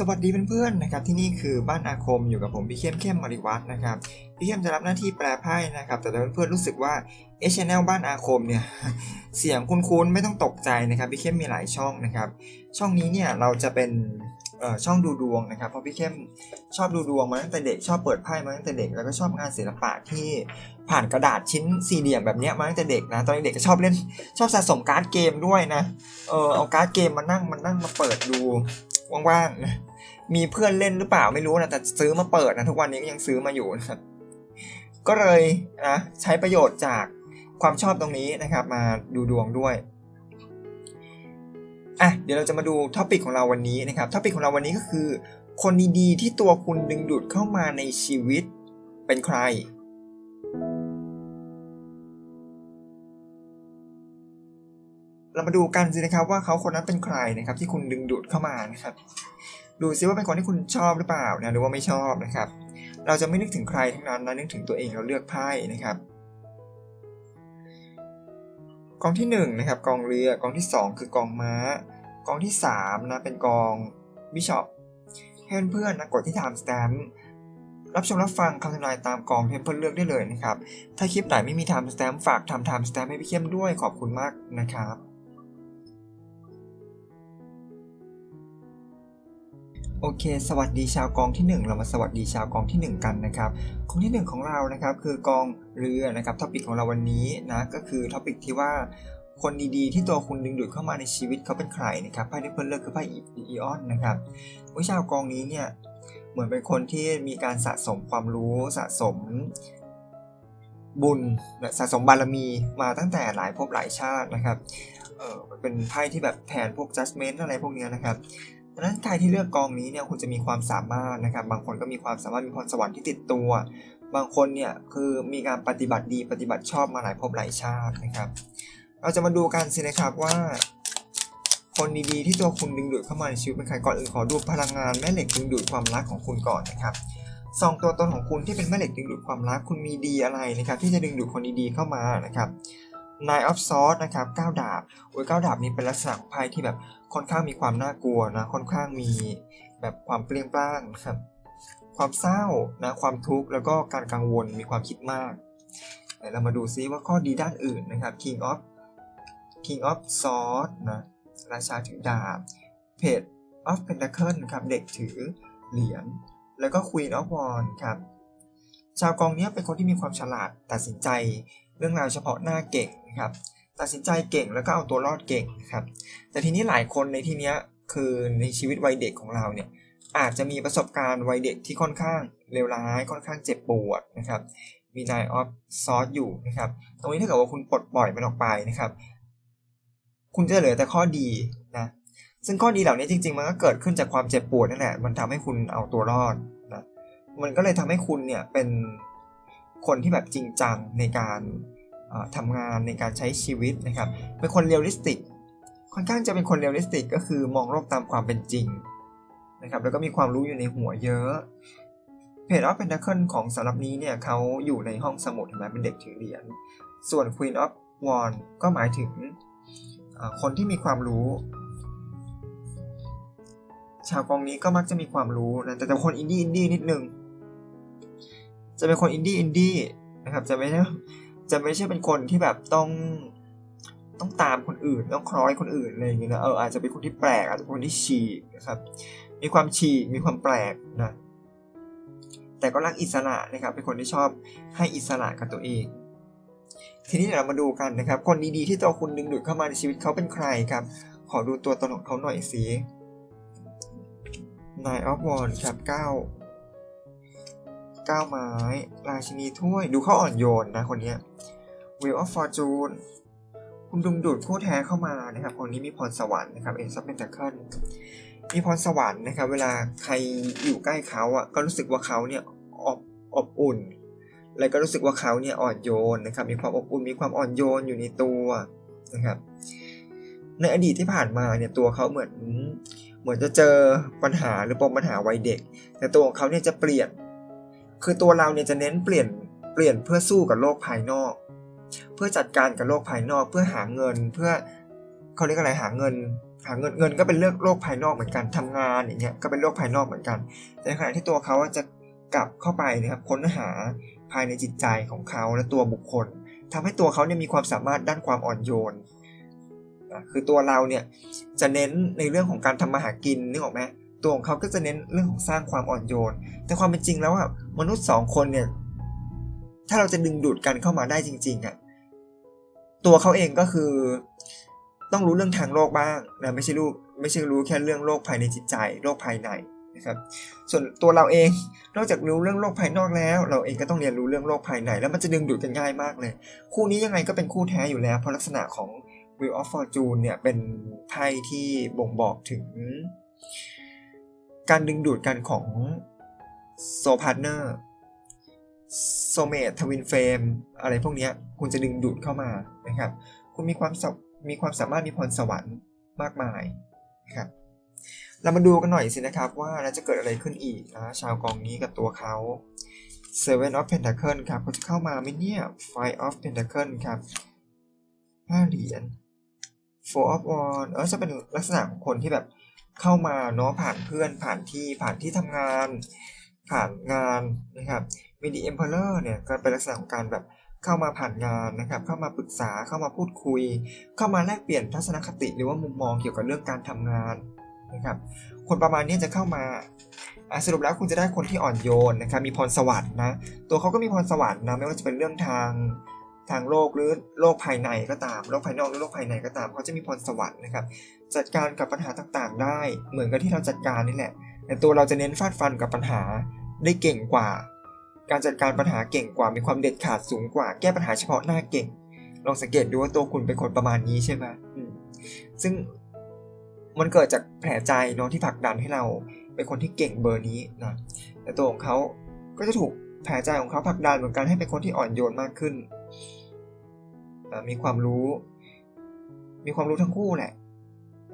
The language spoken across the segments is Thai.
สวัสดีเพื่อนๆนะครับที่นี่คือบ้านอาคมอยู่กับผมพี่เข้มเข้มมาริวัฒนะครับพี่เข้มจะรับหน้าที่แปลไพ่นะครับ แต่เพื่อนๆรู้สึกว่าเอชแนลบ้านอาคมเนี่ยเสียงคุ้นๆไม่ต้องตกใจนะครับพี่เข้มมีหลายช่องนะครับ ช่องนี้เนี่ยเราจะเป็นช่องดูดวงนะครับเพราะพี่เข้มชอบดูดวงมาตั้งแต่เด็กชอบเปิดไพ่มาตั้งแต่เด็กแล้วก็ชอบงานศิลปะที่ผ่านกระดาษชิ้นสี่เหลี่ยมแบบเนี้ยมาตั้งแต่เด็กนะตอนเด็กก็ชอบเล่นชอบสะสมการ์ดเกมด้วยนะเออเอาการ์ดเกมมานั่งมานั่งมาเปิดดู ว่างๆนะมีเพื่อนเล่นหรือเปล่าไม่รู้นะแต่ซื้อมาเปิดนะทุกวันนี้ก็ยังซื้อมาอยู่นะครับก็เลยนะใช้ประโยชน์จากความชอบตรงนี้นะครับ มาดูดวงด้วยอะเดี๋ยวเราจะมาดูท็อปิกของเราวันนี้นะครับท็อปิกของเราวันนี้ก็คือ คนดีๆที่ตัวคุณดึงดูดเข้ามาในชีวิตเป็นใคร เรามาดูกันสินะครับว่าเขาคนนั้นเป็นใครนะครับที่คุณดึงดูดเข้ามานะครับ ดูซิว่าเป็นคนที่คุณชอบหรือเปล่านะหรือว่าไม่ชอบนะครับ เราจะไม่นึกถึงใครทั้งนั้นนะนึกถึงตัวเองเราเลือกไพ่นะครับกองที่1นนะครับกองเรือกองที่ 2 คือกองม้า กองที่3นะเป็นกองบิชอปให้เพื่อนๆนะกดที่ time stamp รับชมรับฟังคำทำนายตามกองที่อนเพื่อนเลือกได้เลยนะครับ ถ้าคลิปไหนไม่มี time stamp ฝากทำ time stamp ให้พี่เข้มด้วยขอบคุณมากนะครับ โอเค สวัสดีชาวกองที่ 1 เรามาสวัสดีชาวกองที่ 1 กันนะครับกองที่ 1 ของเรานะครับคือกองเรือนะครับท็อปิกของเราวันนี้นะก็คือท็อปิกที่ว่าคนดีๆ ที่ตัวคุณดึงดูดเข้ามาในชีวิตเขาเป็นใครนะครับไพ่ที่เพิ่นเลือกคือไพ่อีออนนะครับวิชาวกองนี้เนี่ยเหมือนเป็นคนที่มีการสะสมความรู้สะสมบุญสะสมบารมีมาตั้งแต่หลายภพหลายชาตินะครับเออเป็นไพ่ที่แบบแทนพวก judgment อะไรพวกเนี้ยนะครับ ดังนั้นใครที่เลือกกองนี้เนี่ยคุณจะมีความสามารถนะครับ บางคนก็มีความสามารถมีพรสวรรค์ที่ติดตัว บางคนเนี่ยคือมีการปฏิบัติดีปฏิบัติชอบมาหลายภพหลายชาตินะครับ เราจะมาดูกันสินะครับว่า คนดีๆที่ตัวคุณดึงดูดเข้ามาในชีวิตเป็นใครก่อนอื่นขอดูพลังงานแม่เหล็กดึงดูดความรักของคุณก่อนนะครับสองตัวตนของคุณที่เป็นแม่เหล็กดึงดูดความรักคุณมีดีอะไรนะครับ ที่จะดึงดูดคนดีๆเข้ามานะครับ Nine of Swords นะครับ9ดาบโอ้ย9ดาบนี้เป็นลักษณะของไพ่ที่แบบค่อนข้างมีความน่ากลัวนะ ค่อนข้างมีแบบความเปลี่ยงปลงครับ ความเศร้านะ ความทุกข์แล้วก็การกังวลมีความคิดมากเดี๋ยวเรามาดูซิว่าข้อดีด้านอื่นนะครับ King of King of Swords นะราชาถือดาบ Page of Pentacle ครับเด็กถือเหรียญแล้วก็ Queen of Wands ครับชาวกองนี้เป็นคนที่มีความฉลาดตัดสินใจ เรื่องราวเฉพาะหน้าเก่งนะครับ ตัดสินใจเก่งแล้วก็เอาตัวรอดเก่งนะครับ แต่ทีนี้หลายคนในที่นี้คือในชีวิตวัยเด็กของเราเนี่ยอาจจะมีประสบการณ์วัยเด็กที่ค่อนข้างเลวร้าย ค่อนข้างเจ็บปวดนะครับ มีนายออฟซอสอยู่นะครับ ตรงนี้ถ้าเกิดว่าคุณปลดปล่อยมันออกไปนะครับ คุณจะเหลือแต่ข้อดีนะซึ่งข้อดีเหล่านี้จริง ๆ มันก็เกิดขึ้นจากความเจ็บปวดนั่นแหละ มันทำให้คุณเอาตัวรอดนะ มันก็เลยทำให้คุณเนี่ยเป็น คนที่แบบจริงจังในการทำงานในการใช้ชีวิตนะครับเป็นคนเรียลลิสติก ค่อนข้างจะเป็นคนเรียลลิสติก ก็คือมองโลกตามความเป็นจริงนะครับแล้วก็มีความรู้อยู่ในหัวเยอะเพจออฟเพนทัคเคิลของสำหรับนี้เนี่ยเขาอยู่ในห้องสมุดเห็นไหมเป็นเด็กถือเหรียญส่วน Queen of w a n d ก็หมายถึงคนที่มีความรู้ ชาวกองนี้ก็มักจะมีความรู้นะแต่จะเป็นคนอินดี้อินดี้นิดนึง จะเป็นคนอินดี้อินดี้นะครับ จะไม่ใช่จะไม่ใช่เป็นคนที่แบบต้องต้องตามคนอื่นต้องคล้อยคนอื่นอะไรอย่างเงี้ยนะเอออาจจะเป็นคนที่แปลกอาจจะเป็นคนที่ฉีกนะครับ มีความฉีกมีความแปลกนะแต่ก็รักอิสระนะครับ เป็นคนที่ชอบให้อิสระกับตัวเอง ทีนี้เดี๋ยวเรามาดูกันนะครับ คนดีๆที่ตัวคุณดึงดูดเข้ามาในชีวิตเขาเป็นใครครับ ขอดูตัวตนของเขาหน่อยสิ Nine of Wands ครับ9 9ไม้ ราชินีถ้วย ดูเขาอ่อนโยนนะคนนี้ Wheel of Fortune คุณดึงดูดคู่แท้เข้ามานะครับ คนนี้มีพรสวรรค์นะครับ Ace of Pentacles มีพรสวรรค์นะครับ เวลาใครอยู่ใกล้เขาอะก็รู้สึกว่าเขาเนี่ยอบอบอุ่น แล้วก็รู้สึกว่าเขาเนี่ยอ่อนโยนนะครับ มีความอบอุ่น มีความอ่อนโยนอยู่ในตัวนะครับ ในอดีตที่ผ่านมาเนี่ยตัวเขาเหมือนเหมือนจะเจอปัญหาหรือปมปัญหาวัยเด็ก แต่ตัวของเขาเนี่ยจะเปลี่ยน คือตัวเราเนี่ยจะเน้นเปลี่ยนเปลี่ยนเพื่อสู้กับโลกภายนอก เพื่อจัดการกับโลกภายนอกเพื่อหาเงินเพื่อเขาเรียกอะไรหาเงิน หาเงินเงินก็เป็นเรื่องโลกภายนอกเหมือนกันทำงานอย่างเงี้ยก็เป็นโลกภายนอกเหมือนกันแต่ในขณะที่ตัวเขาจะกลับเข้าไปนะครับค้นหาภายในจิตใจของเขาและตัวบุคคลทำให้ตัวเขาเนี่ยมีความสามารถด้านความอ่อนโยนคือตัวเราเนี่ยจะเน้นในเรื่องของการทำมาหากินนึกออกไหม ตัวของเขาก็จะเน้นเรื่องของสร้างความอ่อนโยน แต่ความเป็นจริงแล้วอะมนุษย์สองคนเนี่ย ถ้าเราจะดึงดูดกันเข้ามาได้จริง ๆอะตัวเขาเองก็คือ ต้องรู้เรื่องทางโลกบ้างนะไม่ใช่รู้ไม่ใช่รู้แค่เรื่องโลกภายในจิตใจโลกภายในนะครับส่วนตัวเราเองนอกจากรู้เรื่องโลกภายนอกแล้ว เราเองก็ต้องเรียนรู้เรื่องโลกภายใน แล้วมันจะดึงดูดกันง่ายมากเลย คู่นี้ยังไงก็เป็นคู่แท้อยู่แล้ว เพราะลักษณะของ Wheel of Fortune เนี่ยเป็นไพ่ที่บ่งบอกถึง การดึงดูดกันของโซพาร์เนอร์โซเมททวินเฟมอะไรพวกนี้คุณจะดึงดูดเข้ามานะครับ คุณมีความมีความสามารถมีพรสวรรค์มากมายนะครับเรามาดูกันหน่อยสินะครับว่าจะเกิดอะไรขึ้นอีกนะชาวกองนี้กับตัวเขา Seven of Pentacle ครับเขาจะเข้ามาไหมเนี่ย Five of Pentacle ครับห้าเหรียญ Four of Wands เออจะเป็นลักษณะของคนที่แบบ เข้ามาเนาะผ่านเพื่อนผ่านที่ผ่านที่ทำงาน ผ่านงานนะครับมีดี Emperor เนี่ยก็เป็นลักษณะของการแบบเข้ามาผ่านงานนะครับ เข้ามาปรึกษาเข้ามาพูดคุย เข้ามาแลกเปลี่ยนทัศนคติหรือว่ามุมมองเกี่ยวกับเรื่องการทำงานนะครับคนประมาณนี้จะเข้ามาสรุปแล้วคุณจะได้คนที่อ่อนโยนนะครับมีพรสวรรค์นะตัวเขาก็มีพรสวรรค์นะไม่ว่าจะเป็นเรื่องทาง ทางโลกหรือโลกภายในก็ตามโลกภายนอกหรือโลกภายในก็ตามเขาจะมีพรสวรรค์นะครับจัดการกับปัญหาต่างๆ ได้เหมือนกับที่เราจัดการนี่แหละแต่ตัวเราจะเน้นฟาดฟันกับปัญหาได้เก่งกว่า การจัดการปัญหาเก่งกว่ามีความเด็ดขาดสูงกว่า แก้ปัญหาเฉพาะหน้าเก่ง ลองสังเกตดูว่าตัวคุณเป็นคนประมาณนี้ใช่ไหมซึ่งมันเกิดจากแผลใจเนาะที่ผลักดันให้เราเป็นคนที่เก่งเบอร์นี้นะแต่ตัวของเขาก็จะถูกแผลใจของเขาผลักดันเหมือนกันให้เป็นคนที่อ่อนโยนมากขึ้น มีความรู้ มีความรู้ทั้งคู่แหละ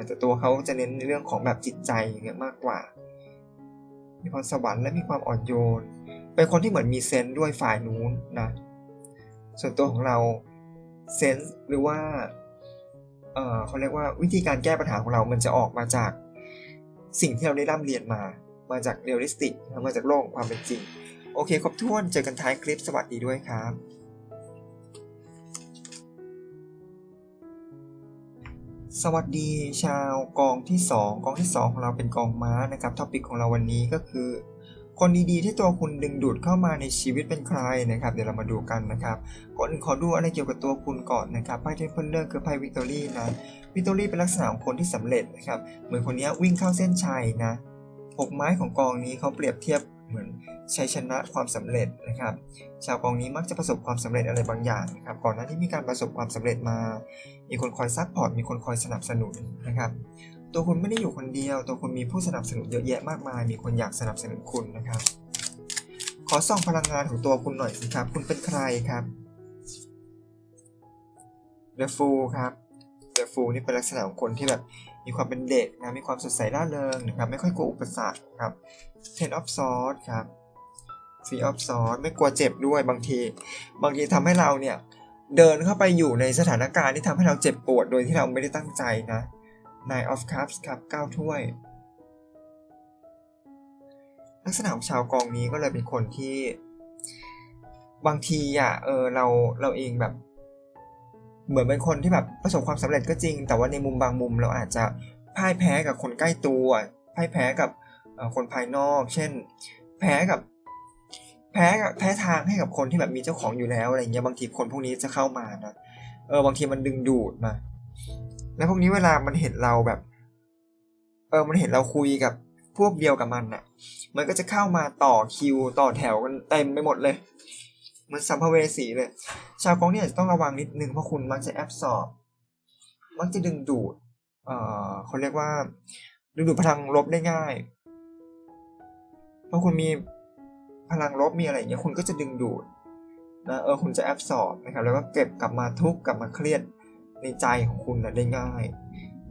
แต่ตัวเขาจะเน้นในเรื่องของแบบจิตใจอย่างเงี้ยมากกว่า มีความสวรรค์และมีความอ่อนโยน เป็นคนที่เหมือนมีเซนส์ด้วยฝ่ายนู้นนะ ส่วนตัวของเราเซนส์หรือว่าเออเขาเรียกว่าวิธีการแก้ปัญหาของเรา มันจะออกมาจากสิ่งที่เราได้ร่ำเรียนมา มาจากเรียลลิสติก มาจากโลกความเป็นจริง โอเค ครบถ้วน เจอกันท้ายคลิป สวัสดีด้วยครับ สวัสดีชาวกองที่ 2 กองที่ 2 ของเราเป็นกองม้านะครับท็อปิกของเราวันนี้ก็คือ คนดีๆที่ตัวคุณดึงดูดเข้ามาในชีวิตเป็นใครนะครับ เดี๋ยวเรามาดูกันนะครับก่อนอื่นขอดูอะไรเกี่ยวกับตัวคุณก่อนนะครับไพ่เทมเพลเลอร์คือไพ่วิกตอรี่นะวิกตอรี่เป็นลักษณะของคนที่สำเร็จนะครับเหมือนคนนี้วิ่งเข้าเส้นชัยนะหกไม้ของกองนี้เขาเปรียบเทียบ เหมือนชัยชนะความสำเร็จนะครับ ชาวกองนี้มักจะประสบความสำเร็จอะไรบางอย่างนะครับ ก่อนหน้าที่มีการประสบความสำเร็จมา มีคนคอยซัพพอร์ต มีคนคอยสนับสนุนนะครับ ตัวคุณไม่ได้อยู่คนเดียว ตัวคุณมีผู้สนับสนุนเยอะแยะมากมาย มีคนอยากสนับสนุนคุณนะครับ ขอส่องพลังงานของตัวคุณหน่อยสิครับ คุณเป็นใครครับ The Fool ครับ The Fool นี่เป็นลักษณะของคนที่แบบ มีความเป็นเด็กนะมีความสดใสร่าเริงนะครับไม่ค่อยกลัวอุปสรรคครับ Ten of Swords ครับ Three of Swords ไม่กลัวเจ็บด้วยบางที บางทีทำให้เราเนี่ยเดินเข้าไปอยู่ในสถานการณ์ที่ทำให้เราเจ็บปวดโดยที่เราไม่ได้ตั้งใจนะ Nine of Cups ครับ9ถ้วย ลักษณะของชาวกองนี้ก็เลยเป็นคนที่ บางทีอะเออเราเราเองแบบ เหมือนเป็นคนที่แบบประสบความสำเร็จก็จริง แต่ว่าในมุมบางมุมเราอาจจะพ่ายแพ้กับคนใกล้ตัวพ่ายแพ้กับคนภายนอก เช่น แพ้กับแพ้กับแพ้ทางให้กับคนที่แบบมีเจ้าของอยู่แล้วอะไรเงี้ยบางทีคนพวกนี้จะเข้ามานะเออบางทีมันดึงดูดมา แล้วพวกนี้เวลามันเห็นเราแบบ เออมันเห็นเราคุยกับพวกเดียวกับมันน่ะ มันก็จะเข้ามาต่อคิวต่อแถวกันเต็มไปหมดเลย มือนสัมภเวสีเลย ชาวกองเนี่ยจะต้องระวังนิดนึงเพราะคุณมักจะแอบสอบ มักจะดึงดูด เอ่อเขาเรียกว่า ดึงดูดพลังลบได้ง่าย เพราะคุณมีพลังลบมีอะไรอย่างเงี้ยคุณก็จะดึงดูดนะเออคุณจะแอบสอบนะครับแล้วก็เก็บกลับมาทุกข์กลับมาเครียดในใจของคุณนะได้ง่าย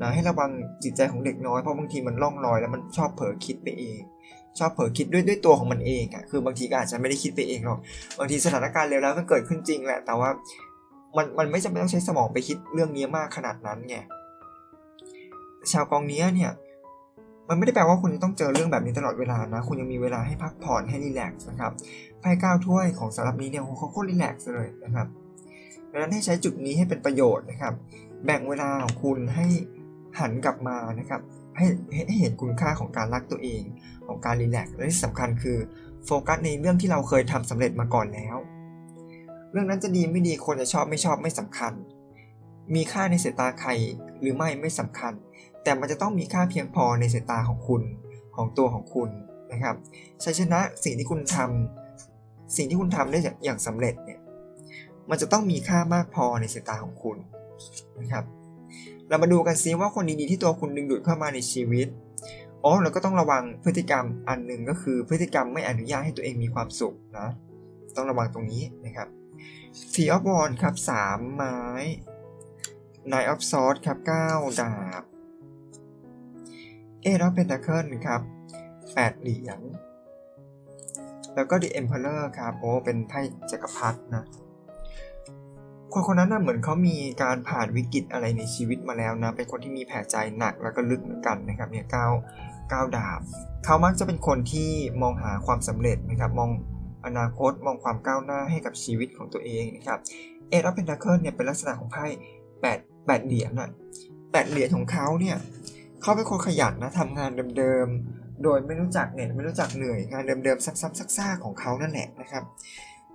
นะให้ระวังจิตใจของเด็กน้อยเพราะบางทีมันล่องลอยแล้วมันชอบเผลอคิดไปเอง ชอบเผลอคิดด้วยด้วยตัวของมันเองอะ่ะคือบางทีก็อาจจะไม่ได้คิดไปเองหรอกบางทีสถานการณ์เลวแล้วมันเกิดขึ้นจริงแหละ แต่ว่ามันมันไม่จำเป็นต้องใช้สมองไปคิดเรื่องนี้มากขนาดนั้นไงชาวกองเนี้ยเนี่ย มันไม่ได้แปลว่าคุณต้องเจอเรื่องแบบนี้ตลอดเวลานะ คุณยังมีเวลาให้พักผ่อนให้รีแลกซ์นะครับไพ่ก้าถ้วยของสำหรับนี้เนี่ยเขาโคตรรีแลกซ์เลยนะครับดังนั้นให้ใช้จุดนี้ให้เป็นประโยชน์นะครับ แบ่งเวลาของคุณให้หันกลับมานะครับ ให้ให้เห็นคุณค่าของการรักตัวเอง ของการรีแลกซ์และที่สำคัญคือโฟกัสในเรื่องที่เราเคยทำสำเร็จมาก่อนแล้ว เรื่องนั้นจะดีไม่ดีคนจะชอบไม่ชอบไม่สำคัญ มีค่าในสายตาใครหรือไม่ไม่สำคัญ แต่มันจะต้องมีค่าเพียงพอในสายตาของคุณของตัวของคุณนะครับชัยชนะสิ่งที่คุณทำสิ่งที่คุณทำได้อย่างสำเร็จเนี่ยมันจะต้องมีค่ามากพอในสายตาของคุณนะครับ เรามาดูกันซิว่าคนดีๆที่ตัวคุณดึงดูดเข้ามาในชีวิตอ๋อเราก็ต้องระวังพฤติกรรมอันหนึ่งก็คือพฤติกรรมไม่อนุญาตให้ตัวเองมีความสุขนะต้องระวังตรงนี้นะครับ Three of Wands ครับ3ไม้ Nine of Swords ครับ9ดาบ Eight of Pentacles ครับ8เหรียญแล้วก็ The Emperor ครับโอ้เป็นไพ่จักรพรรดินะ คนคนนั้นน่ะเหมือนเขามีการผ่านวิกฤตอะไรในชีวิตมาแล้วนะ เป็นคนที่มีแผลใจหนักแล้วก็ลึกเหมือนกันนะครับเนี่ยก้าเก้าวดาบ เขามักจะเป็นคนที่มองหาความสำเร็จนะครับมองอนาคตมองความก้าวหน้าให้กับชีวิตของตัวเองนะครับเอ็ดออฟเพนทาเคิลเนี่ยเป็นลักษณะของไพ่แปดแปดเหรียญน่ะแปดเหรียญของเขาเนี่ยเขาเป็นคนขยันนะทำงานเดิมๆ โดยไม่รู้จักเหน็ดไม่รู้จักเหนื่อยงานเดิมๆซ้ำๆซากๆของเขานั่นแหละนะครับ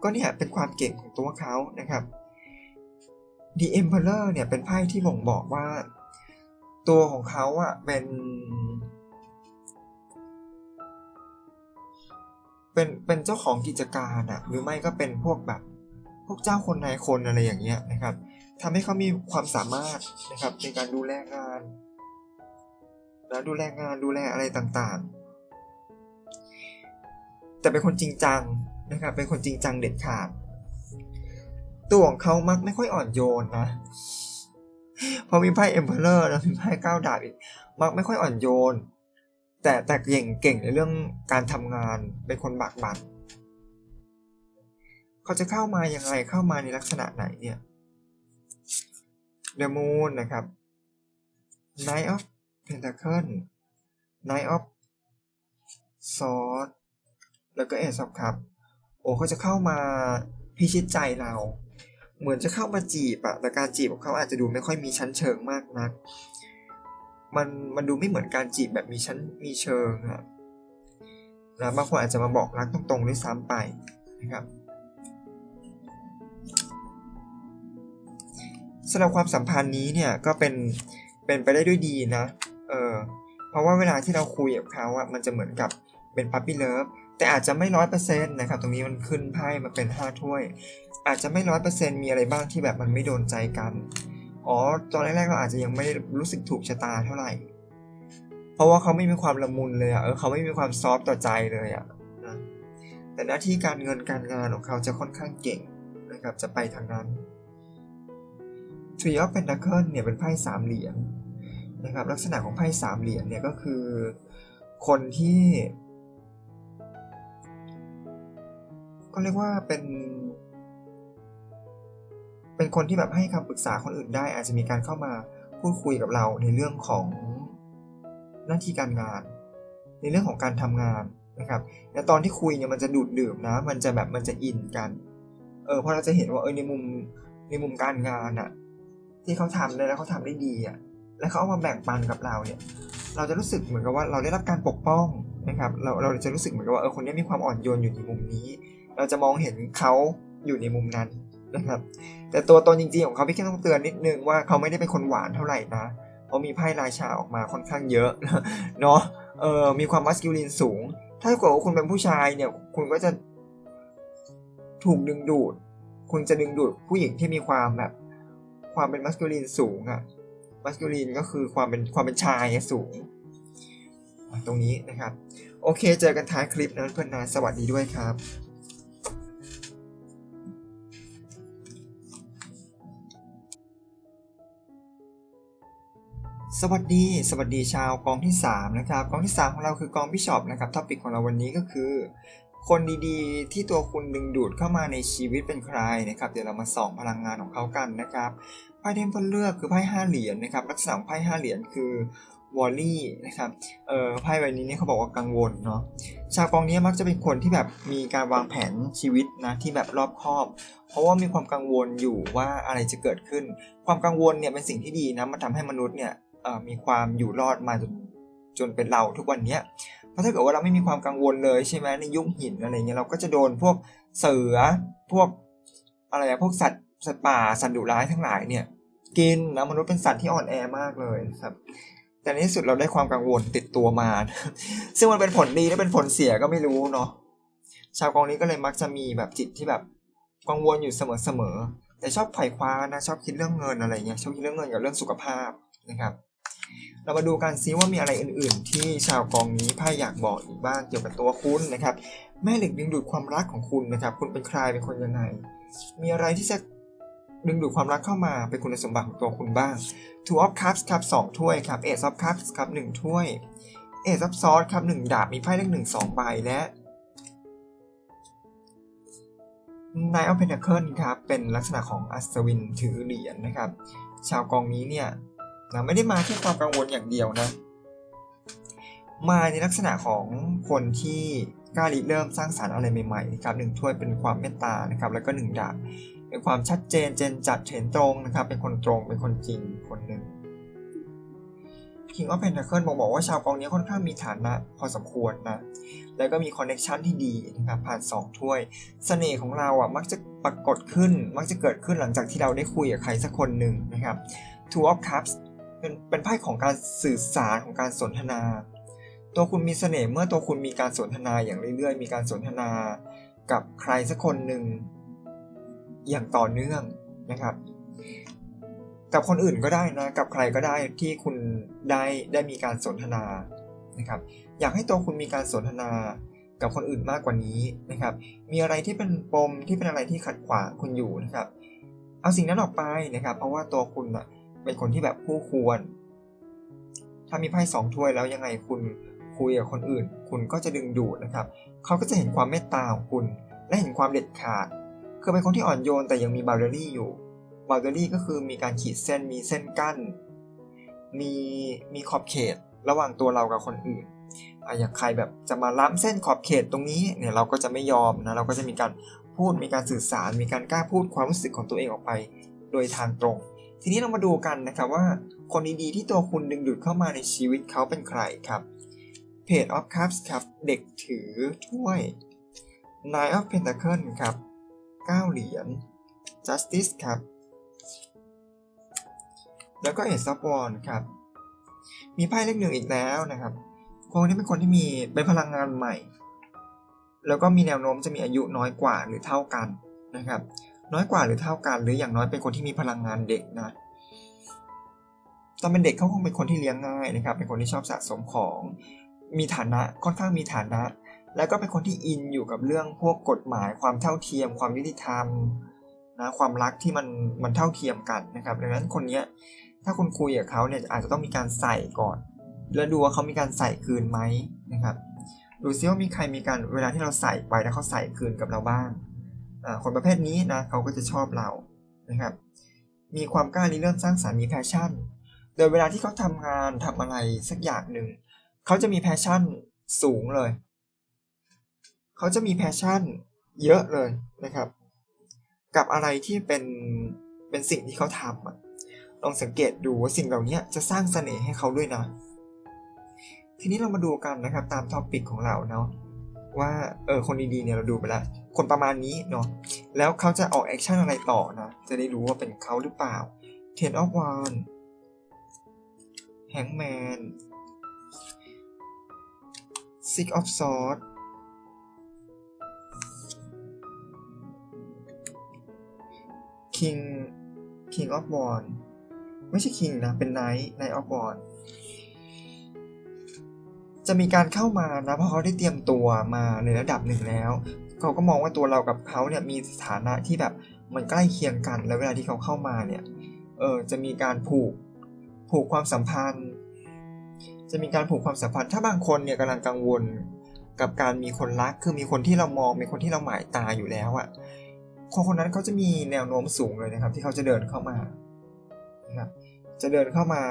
ก็เนี่ยเป็นความเก่งของตัวเขานะครับ The Emperor เนี่ยเป็นไพ่ที่บ่งบอกว่า ตัวของเขาอะเป็น เป็นเป็นเจ้าของกิจการอะหรือไม่ก็เป็นพวกแบบพวกเจ้าคนนายคนอะไรอย่างเงี้ยนะครับทำให้เขามีความสามารถนะครับในการดูแลงานนะดูแลงานดูแลอะไรต่างๆ แต่เป็นคนจริงจังนะครับเป็นคนจริงจังเด็ดขาด ตัวของเขามักไม่ค่อยอ่อนโยนนะ พอมีไพ่ Emperor แล้วมีไพ่ก้าวดาบอีก มักไม่ค่อยอ่อนโยน แต่แต่เก่งเก่งในเรื่องการทำงานเป็นคนบากบั่นเขาจะเข้ามาอยังไงเข้ามาในลักษณะไหนเนี่ย The Moon นะครับ Knight of Pentacle Knight of Sword แล้วก็ Ace of Cups โอ้เขาจะเข้ามาพิชิตใจเรา เหมือนจะเข้ามาจีบอะแต่การจีบของเขาอาจจะดูไม่ค่อยมีชั้นเชิงมากนัก มันมันดูไม่เหมือนการจีบแบบมีชั้นมีเชิงอะนะบางคนอาจจะมาบอกรักตรงๆด้วยซ้ำไปนะครับสำหรับความสัมพันธ์นี้เนี่ยก็เป็นเป็นไปได้ด้วยดีนะ เออเพราะว่าเวลาที่เราคุยกับเขาอะมันจะเหมือนกับเป็นพั p ปี้เลิฟ แต่อาจจะไม่ร้อยเปอร์เซ็นต์นะครับ ตรงนี้มันขึ้นไพ่มาเป็นห้าถ้วย อาจจะไม่ร้อยเปอร์เซ็นต์มีอะไรบ้างที่แบบมันไม่โดนใจกัน อ๋อ ตอนแรกๆเราอาจจะยังไม่รู้สึกถูกชะตาเท่าไหร่ เพราะว่าเขาไม่มีความละมุนเลยอะเออเขาไม่มีความซอฟต่อใจเลยอะนะแต่หน้าที่การเงินการงานของเขาจะค่อนข้างเก่งนะครับ จะไปทางนั้น Three of Pentacles เนี่ยเป็นไพ่สามเหรียญนะครับ ลักษณะของไพ่สามเหรียญเนี่ยก็คือ คนที่ ก็เรียกว่าเป็น เป็นคนที่แบบให้คำปรึกษาคนอื่นได้ อาจจะมีการเข้ามาพูดคุยกับเราในเรื่องของหน้าที่การงาน ในเรื่องของการทำงานนะครับ และตอนที่คุยเนี่ยมันจะดูดดื่มนะ มันจะแบบมันจะอินกันเออเพราะเราจะเห็นว่าเออในมุมในมุมการงานอะที่เขาทำได้แล้วเขาทำได้ดีอะแล้วเขาเอามาแบ่งปันกับเราเนี่ย เราจะรู้สึกเหมือนกับว่าเราได้รับการปกป้องนะครับ เราเราจะรู้สึกเหมือนกับว่าเออคนนี้มีความอ่อนโยนอยู่ในมุมนี้ เราจะมองเห็นเขาอยู่ในมุมนั้นนะครับ แต่ตัวตนจริงๆของเขาพี่แค่ต้องเตือนนิดนึงว่าเขาไม่ได้เป็นคนหวานเท่าไหร่นะเพราะมีไพ่ราชาออกมาค่อนข้างเยอะเนาะเออมีความมัสคิลินสูง ถ้าเกิดว่าคุณเป็นผู้ชายเนี่ย คุณก็จะถูกดึงดูด คุณจะดึงดูดผู้หญิงที่มีความแบบ ความเป็นมัสคูลีนสูงอะมัสคูลีนก็คือความเป็นความเป็นชายสูง ตรงนี้นะครับ โอเคเจอกันท้ายคลิปนะเพื่อนนะสวัสดีด้วยครับ สวัสดี สวัสดีชาวกองที่ 3 นะครับ กองที่ 3 ของเราคือกองพิชอปนะครับท็อปิกของเราวันนี้ก็คือ คนดีๆ ที่ตัวคุณดึงดูดเข้ามาในชีวิตเป็นใครนะครับ เดี๋ยวเรามาส่องพลังงานของเขากันนะครับไพ่ที่เพื่อนเลือกคือไพ่ห้าเหรียญนะครับลักษณะของไพ่ห้าเหรียญคือวอลลี่นะครับ เออไพ่ใบนี้เนี่ยเขาบอกว่ากังวลเนาะ ชาวกองนี้มักจะเป็นคนที่แบบมีการวางแผนชีวิตนะที่แบบรอบคอบ เพราะว่ามีความกังวลอยู่ว่าอะไรจะเกิดขึ้น ความกังวลเนี่ยเป็นสิ่งที่ดีนะ มันทำให้มนุษย์เนี่ย มีความอยู่รอดมาจนจนเป็นเราทุกวันเนี้ยเพราะถ้าเกิดว่าเราไม่มีความกังวลเลยใช่ไหมในยุคหินอะไรเงี้ยเราก็จะโดนพวกเสือพวกอะไรพวกสัตว์สัตว์ป่าสัตว์ดุร้ายทั้งหลายเนี่ยกินนะมนุษย์เป็นสัตว์ที่อ่อนแอมากเลยนะครับ แต่ในที่สุดเราได้ความกังวลติดตัวมา ซึ่งมันเป็นผลดีและเป็นผลเสียก็ไม่รู้เนาะชาวกองนี้ก็เลยมักจะมีแบบจิตที่แบบกังวลอยู่เสมอๆแต่ชอบไขว่คว้านะชอบคิดเรื่องเงินอะไรเงี้ยชอบคิดเรื่องเงินกับเรื่องสุขภาพนะครับ เรามาดูกันซิว่ามีอะไรอื่น ๆ ที่ชาวกองนี้ไพ่อยากบอกอีกบ้างเกี่ยวกับตัวคุณนะครับ แม่เหล็กดึงดูดความรักของคุณนะครับ คุณเป็นใครเป็นคนยังไง มีอะไรที่จะดึงดูดความรักเข้ามาเป็นคุณสมบัติของตัวคุณบ้าง Two of Cups ครับ2ถ้วยครับ Ace of Cups ครับ1ถ้วย Ace of Swords ครับ1ดาบมีไพ่เลขหนึ่งสองใบและ Nine of Pentacles ครับเป็นลักษณะของอัศวินถือเหรียญนะครับ ชาวกองนี้เนี่ย นะไม่ได้มาแค่ความกังวลอย่างเดียวนะ มาในลักษณะของคนที่กล้าริเริ่มสร้างสารรค์อะไรใหม่ๆนะครับหนึ่งถ้วยเป็นความเมตตานะครับ แล้วก็หนึ่งดาบเป็นความชัดเจนเจนจัดเห็นตรงนะครับ เป็นคนตรงเป็นคนจริงคนหนึ่ง King of Pentacles บอกบอกว่าชาวกองนี้ค่อนข้างมีฐานะพอสมควรนะ แล้วก็มีคอนเน t ชันที่ดีนะครับผ่าน 2 ถ้วยเสน่ห์ของเราอะมักจะปรากฏขึ้น มักจะเกิดขึ้นหลังจากที่เราได้คุยกับใครสักคนหนึ่งนะครับ Two of Cups เป็นเป็นไพ่ของการสื่อสารของการสนทนา ตัวคุณมีเสน่ห์เมื่อตัวคุณมีการสนทนาอย่างเรื่อยๆ มีการสนทนากับใครสักคนหนึ่งอย่างต่อเนื่องนะครับ กับคนอื่นก็ได้นะกับใครก็ได้ที่คุณได้ได้มีการสนทนานะครับ อยากให้ตัวคุณมีการสนทนากับคนอื่นมากกว่านี้นะครับ มีอะไรที่เป็นปมที่เป็นอะไรที่ขัดขวางคุณอยู่นะครับ เอาสิ่งนั้นออกไปนะครับ เพราะว่าตัวคุณอะ เป็นคนที่แบบคู่ควร ถ้ามีไพ่สองถ้วยแล้วยังไงคุณคุยกับคนอื่น คุณก็จะดึงดูดนะครับ เขาก็จะเห็นความเมตตาของคุณ และเห็นความเด็ดขาด คือเป็นคนที่อ่อนโยนแต่ยังมีบาร์เดอรี่อยู่บาร์เดอรี่ก็คือมีการขีดเส้นมีเส้นกั้น มีมีขอบเขตระหว่างตัวเรากับคนอื่นอย่างใครแบบจะมาล้ำเส้นขอบเขตตรงนี้เนี่ยเราก็จะไม่ยอมนะเราก็จะมีการพูดมีการสื่อสาร มีการกล้าพูดความรู้สึกของตัวเองออกไป โดยทางตรง ทีนี้เรามาดูกันนะครับว่า คนดีๆที่ตัวคุณดึงดูดเข้ามาในชีวิตเขาเป็นใครครับ Page of Cups ครับ เด็กถือถ้วย Nine of Pentacles ครับ 9 เหรียญ Justice ครับ แล้วก็ Ace of Wands ครับ มีไพ่เลขหนึ่งอีกแล้วนะครับ คนนี้เป็นคนที่มีเป็นพลังงานใหม่ แล้วก็มีแนวโน้มจะมีอายุน้อยกว่าหรือเท่ากันนะครับ น้อยกว่าหรือเท่ากัน หรืออย่างน้อยเป็นคนที่มีพลังงานเด็กนะตอนเป็นเด็กเขาคงเป็นคนที่เลี้ยงง่ายนะครับ เป็นคนที่ชอบสะสมของมีฐานะค่อนข้างมีฐานะ แล้วก็เป็นคนที่อินอยู่กับเรื่องพวกกฎหมาย ความเท่าเทียม ความยุติธรรมนะความรักที่มันมันเท่าเทียมกันนะครับดังนั้นคนเนี้ยถ้าคุณคุยกับเขาเนี่ยอาจจะต้องมีการใส่ก่อน แล้วดูว่าเขามีการใส่คืนไหมนะครับดูซิว่ามีใครมีการเวลาที่เราใส่ไปแล้วเขาใส่คืนกับเราบ้าง คนประเภทนี้นะเขาก็จะชอบเรานะครับ มีความกล้าในเรื่องสร้างสรรค์มีแพชชั่น โดยเวลาที่เขาทำงานทำอะไรสักอย่างหนึ่งเขาจะมีแพชชั่นสูงเลย เขาจะมีแพชชั่นเยอะเลยนะครับ กับอะไรที่เป็นเป็นสิ่งที่เขาทำลองสังเกตดูว่าสิ่งเหล่านี้จะสร้างเสน่ห์ให้เขาด้วยนะ ทีนี้เรามาดูกันนะครับตามท็อปิกของเราเนาะว่าเออคนดีๆเนี่ยเราดูไปแล้ว คนประมาณนี้เนาะแล้วเขาจะออกแอคชั่นอะไรต่อนะจะได้รู้ว่าเป็นเขาหรือเปล่า Ten of Wands Hangman Six of Swords King King of Wands ไม่ใช่ King นะ เป็น Knight Knight of Wands จะมีการเข้ามานะ เพราะเขาได้เตรียมตัวมาในระดับหนึ่งแล้ว เขาก็มองว่าตัวเรากับเขาเนี่ยมีสถานะที่แบบมันใกล้เคียงกัน แล้วเวลาที่เขาเข้ามาเนี่ยเออจะมีการผูกผูกความสัมพันธ์ จะมีการผูกความสัมพันธ์ ถ้าบางคนเนี่ยกำลังกังวลกับการมีคนรักคือมีคนที่เรามองเป็นคนที่เราหมายตาอยู่แล้วอะคนคนนั้นเขาจะมีแนวโน้มสูงเลยนะครับ ที่เขาจะเดินเข้ามานะครับจะเดินเข้ามา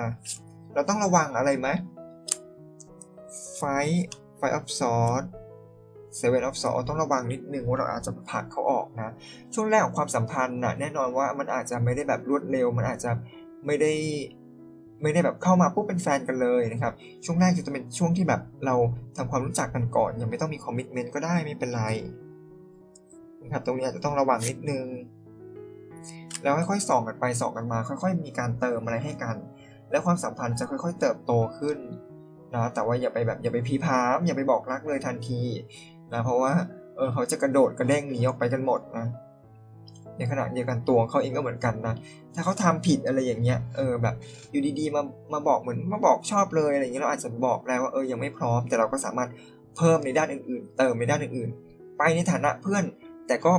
เราต้องระวังอะไรไหมไฟไฟออฟซอส เซเว่นออฟซอต้องระวังนิดนึงว่าเราอาจจะผลักเขาออกนะ ช่วงแรกของความสัมพันธ์น่ะแน่นอนว่ามันอาจจะไม่ได้แบบรวดเร็ว มันอาจจะไม่ได้ไม่ได้แบบเข้ามาปุ๊บเป็นแฟนกันเลยนะครับ ช่วงแรกจะเป็นช่วงที่แบบเราทำความรู้จักกันก่อน ยังไม่ต้องมีคอมมิชเมนต์ก็ได้ไม่เป็นไรนะครับตรงนี้อาจจะต้องระวังนิดนึง แล้วค่อยๆส่องกันไปส่องกันมา ค่อย ๆ มีการเติมอะไรให้กัน แล้วความสัมพันธ์จะค่อย ๆ เติบโตขึ้นนะแต่ว่าอย่าไปแบบอย่าไปพีพามอย่าไปบอกรักเลยทันที นะเพราะว่าเออเขาจะกระโดดกระเด้งหนีออกไปกันหมดนะในขณะเดียวกันตัวเขาเองก็เหมือนกันนะ ถ้าเขาทำผิดอะไรอย่างเงี้ย เออแบบอยู่ดีๆมามาบอกเหมือนมาบอกชอบเลยอะไรอย่างเงี้ยเราอาจจะบอกแล้วว่าเออยังไม่พร้อม แต่เราก็สามารถเพิ่มในด้านอื่นๆ เติมในด้านอื่นๆ ไปในฐานะเพื่อน แต่ก็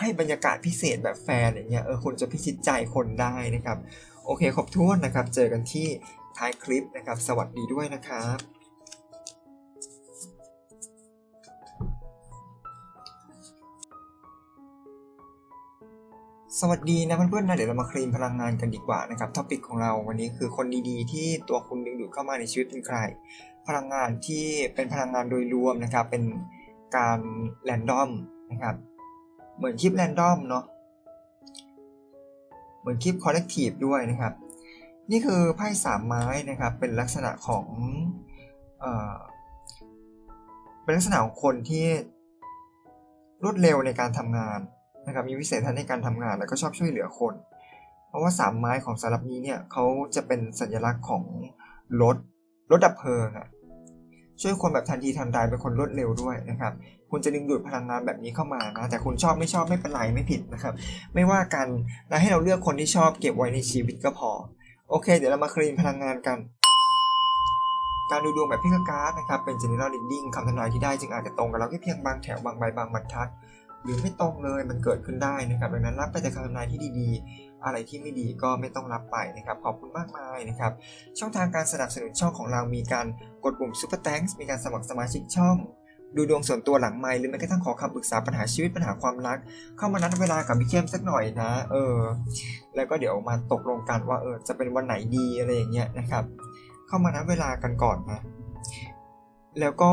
ให้บรรยากาศพิเศษแบบแฟนอย่างเงี้ยเออคุณจะพิชิตใจคนได้นะครับ โอเคครบถ้วนนะครับ เจอกันที่ท้ายคลิปนะครับ สวัสดีด้วยนะครับ สวัสดีนะเพื่อนๆนะเดี๋ยวเรามาคลีนพลังงานกันดีกว่านะครับท็อปิกของเราวันนี้คือคนดีๆ ที่ตัวคุณดึงดูดเข้ามาในชีวิตเป็นใคร พลังงานที่เป็นพลังงานโดยรวมนะครับ เป็นการแรนดอมนะครับ เหมือนคลิปแรนดอมเนาะเหมือนคลิปคอลเลกทีฟด้วยนะครับ นี่คือไพ่สามไม้นะครับ เป็นลักษณะของเอ่อเป็นลักษณะของคนที่รวดเร็วในการทำงาน นะครับมีวิสัยทัศน์ในการทำงาน แล้วก็ชอบช่วยเหลือคน เพราะว่าสามไม้ของสำรับนี้เนี่ยเขาจะเป็นสัญลักษณ์ของรถรถดับเพลิงอะช่วยคนแบบทันทีทันใดเป็นคนรวดเร็วด้วยนะครับ คุณจะดึงดูดพลังงานแบบนี้เข้ามานะ แต่คุณชอบไม่ชอบไม่เป็นไรไม่ผิดนะครับ ไม่ว่ากันและให้เราเลือกคนที่ชอบเก็บไว้ในชีวิตก็พอ โอเค เดี๋ยวเรามาคลีนพลังงานกัน การดูดวงแบบพิกการ์ดนะครับ เป็น general reading คำทำนายที่ได้จึงอาจจะตรงกับเราแค่เพียงบางแถวบางใบบางบรรทัด หรือไม่ตรงเลยมันเกิดขึ้นได้นะครับดังนั้นรับไปแต่คำทำนายที่ดีๆ อะไรที่ไม่ดีก็ไม่ต้องรับไปนะครับ ขอบคุณมากมายนะครับ ช่องทางการสนับสนุนช่องของเรามีการกดปุ่ม Super Thanks มีการสมัครสมาชิกช่องดูดวงส่วนตัวหลังไมค์หรือแม้กระทั่งขอคำปรึกษาปัญหาชีวิตปัญหาความรัก เข้ามานัดเวลากับพี่เข้มสักหน่อยนะ เออ แล้วก็เดี๋ยวมาตกลงกันว่าเออจะเป็นวันไหนดีอะไรอย่างเงี้ยนะครับ เข้ามานัดเวลากันก่อนนะ แล้วก็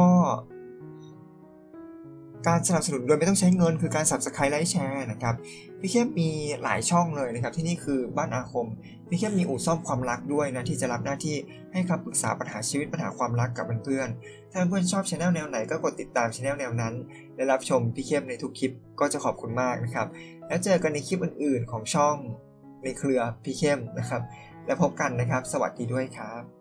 การสนับสนุนโดยไม่ต้องใช้เงินคือการ subscribe ไลค์แชร์นะครับพี่เข้มมีหลายช่องเลยนะครับที่นี่คือบ้านอาคมพี่เข้มมีอู่ซ่อมความรักด้วยนะที่จะรับหน้าที่ให้คำปรึกษาปัญหาชีวิตปัญหาความรักกับเพื่อนๆถ้าเพื่อนชอบช anel แนวไหนก็กดติดตามช anel แนวนั้น และรับชมพี่เข้มในทุกคลิปก็จะขอบคุณมากนะครับแล้วเจอกันในคลิปอื่น ๆ ของช่องในเครือพี่เข้มนะครับ แล้วพบกันนะครับ สวัสดีด้วยครับ